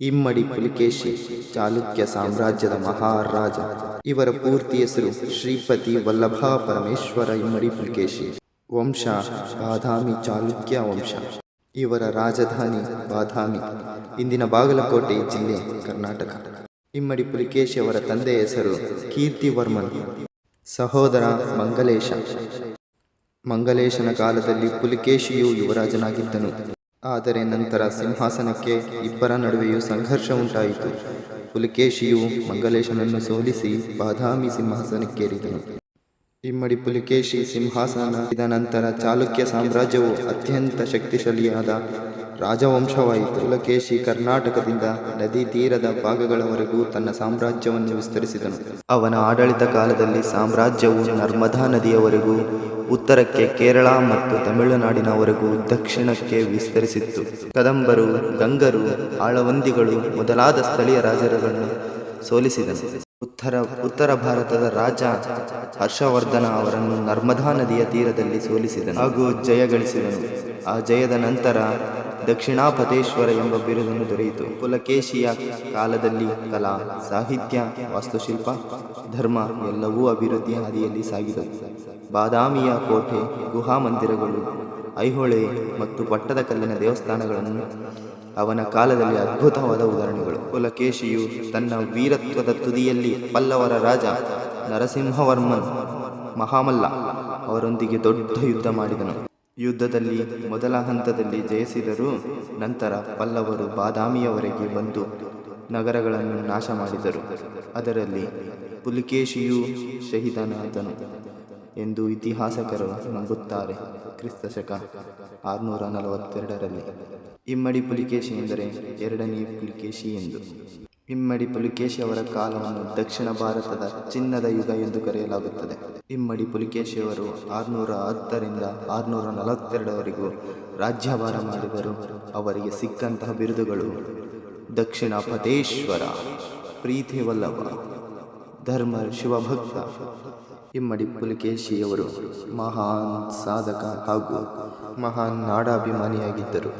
ಇಮ್ಮಡಿ ಪುಲಿಕೇಶಿ, ಚಾಲುಕ್ಯ ಸಾಮ್ರಾಜ್ಯದ ಮಹಾರಾಜ. ಇವರ ಪೂರ್ತಿ ಹೆಸರು ಶ್ರೀಪತಿ ವಲ್ಲಭ ಪರಮೇಶ್ವರ ಇಮ್ಮಡಿ ಪುಲಿಕೇಶಿ. ವಂಶ ಬಾದಾಮಿ ಚಾಲುಕ್ಯ ವಂಶ. ಇವರ ರಾಜಧಾನಿ ಬಾದಾಮಿ, ಇಂದಿನ ಬಾಗಲಕೋಟೆ ಜಿಲ್ಲೆ ಕರ್ನಾಟಕ. ಇಮ್ಮಡಿ ಪುಲಿಕೇಶಿ ಅವರ ತಂದೆಯ ಹೆಸರು ಕೀರ್ತಿವರ್ಮನ್. ಸಹೋದರ ಮಂಗಲೇಶ. ಮಂಗಲೇಶನ ಕಾಲದಲ್ಲಿ ಪುಲಿಕೇಶಿಯು ಯುವರಾಜನಾಗಿದ್ದನು. ಆದರೆ ನಂತರ ಸಿಂಹಾಸನಕ್ಕೆ ಇಬ್ಬರ ನಡುವೆಯೂ ಸಂಘರ್ಷ ಉಂಟಾಯಿತು. ಪುಲಕೇಶಿಯು ಮಂಗಲೇಶನನ್ನು ಸೋಲಿಸಿ ಬಾದಾಮಿ ಸಿಂಹಾಸನಕ್ಕೇರಿದನು. ಇಮ್ಮಡಿ ಪುಲಿಕೇಶಿ ಸಿಂಹಾಸನ ಇದ ನಂತರ ಚಾಲುಕ್ಯ ಸಾಮ್ರಾಜ್ಯವು ಅತ್ಯಂತ ಶಕ್ತಿಶಾಲಿಯಾದ ರಾಜವಂಶವಾಯಿತು. ಪುಲಕೇಶಿ ಕರ್ನಾಟಕದಿಂದ ನದಿ ತೀರದ ಭಾಗಗಳವರೆಗೂ ತನ್ನ ಸಾಮ್ರಾಜ್ಯವನ್ನು ವಿಸ್ತರಿಸಿದನು. ಅವನ ಆಡಳಿತ ಕಾಲದಲ್ಲಿ ಸಾಮ್ರಾಜ್ಯವು ನರ್ಮದಾ ನದಿಯವರೆಗೂ, ಉತ್ತರಕ್ಕೆ ಕೇರಳ ಮತ್ತು ತಮಿಳುನಾಡಿನವರೆಗೂ ದಕ್ಷಿಣಕ್ಕೆ ವಿಸ್ತರಿಸಿತ್ತು. ಕದಂಬರು, ಗಂಗರು, ಆಳವಂದಿಗಳು ಮೊದಲಾದ ಸ್ಥಳೀಯ ರಾಜರುಗಳನ್ನು ಸೋಲಿಸಿದನು. ಉತ್ತರ ಉತ್ತರ ಭಾರತದ ರಾಜ ಹರ್ಷವರ್ಧನ ಅವರನ್ನು ನರ್ಮದಾ ನದಿಯ ತೀರದಲ್ಲಿ ಸೋಲಿಸಿದನು. ಹಾಗೂ ಜಯಗಳಿಸಿದನು ಆ ಜಯದ ನಂತರ ದಕ್ಷಿಣಾಪತೇಶ್ವರ ಎಂಬ ಬಿರುದನ್ನು ದೊರೆಯಿತು. ಪುಲಕೇಶಿಯ ಕಾಲದಲ್ಲಿ ಕಲಾ, ಸಾಹಿತ್ಯ, ವಾಸ್ತುಶಿಲ್ಪ, ಧರ್ಮ ಎಲ್ಲವೂ ಅಭಿವೃದ್ಧಿಯ ಹಾದಿಯಲ್ಲಿ ಸಾಗಿದವು. ಬಾದಾಮಿಯ ಕೋಟೆ, ಗುಹಾ ಮಂದಿರಗಳು ಐಹೊಳೆ ಮತ್ತು ಪಟ್ಟದಕಲ್ಲಿನ ದೇವಸ್ಥಾನಗಳನ್ನು ಅವನ ಕಾಲದಲ್ಲಿ ಅದ್ಭುತವಾದ ಉದಾಹರಣೆಗಳು. ಪುಲಕೇಶಿಯು ತನ್ನ ವೀರತ್ವದ ತುದಿಯಲ್ಲಿ ಪಲ್ಲವರ ರಾಜ ನರಸಿಂಹವರ್ಮನ್ ಮಹಾಮಲ್ಲ ಅವರೊಂದಿಗೆ ದೊಡ್ಡ ಯುದ್ಧ ಮಾಡಿದನು. ಯುದ್ಧದಲ್ಲಿ ಮೊದಲ ಹಂತದಲ್ಲಿ ಜಯಿಸಿದರೂ ನಂತರ ಪಲ್ಲವರು ಬಾದಾಮಿಯವರೆಗೆ ಬಂದು ನಗರಗಳನ್ನು ನಾಶ ಮಾಡಿದರು ಅದರಲ್ಲಿ ಪುಲಿಕೇಶಿಯು ಶಹೀದನಾದನು. ಎಂದು ಇತಿಹಾಸಕರು ನಂಬುತ್ತಾರೆ. ಕ್ರಿಸ್ತ ಶಕ ಆರುನೂರ ನಲವತ್ತೆರಡರಲ್ಲಿ ಇಮ್ಮಡಿ ಪುಲಿಕೇಶಿ ಎಂದರೆ ಎರಡನೇ ಪುಲಿಕೇಶಿ ಎಂದು. ಇಮ್ಮಡಿ ಪುಲಿಕೇಶಿ ಅವರ ಕಾಲವನ್ನು ದಕ್ಷಿಣ ಭಾರತದ ಚಿನ್ನದ ಯುಗ ಎಂದು ಕರೆಯಲಾಗುತ್ತದೆ. ಇಮ್ಮಡಿ ಪುಲಿಕೇಶಿಯವರು ಆರುನೂರ ಹತ್ತರಿಂದ ಆರುನೂರ ನಲವತ್ತೆರಡವರೆಗೂ ರಾಜ್ಯಭಾರ ಮಾಡಿದರು ಅವರಿಗೆ ಸಿಕ್ಕಂತಹ ಬಿರುದುಗಳು ದಕ್ಷಿಣ ಪದೇಶ್ವರ ಪ್ರೀತಿ ವಲ್ಲಭ ಧರ್ಮ ಶಿವಭಕ್ತ. ಇಮ್ಮಡಿ ಪುಲಿಕೇಶಿಯವರು ಮಹಾನ್ ಸಾಧಕ ಹಾಗೂ ಮಹಾನ್ ನಾಡಾಭಿಮಾನಿಯಾಗಿದ್ದರು.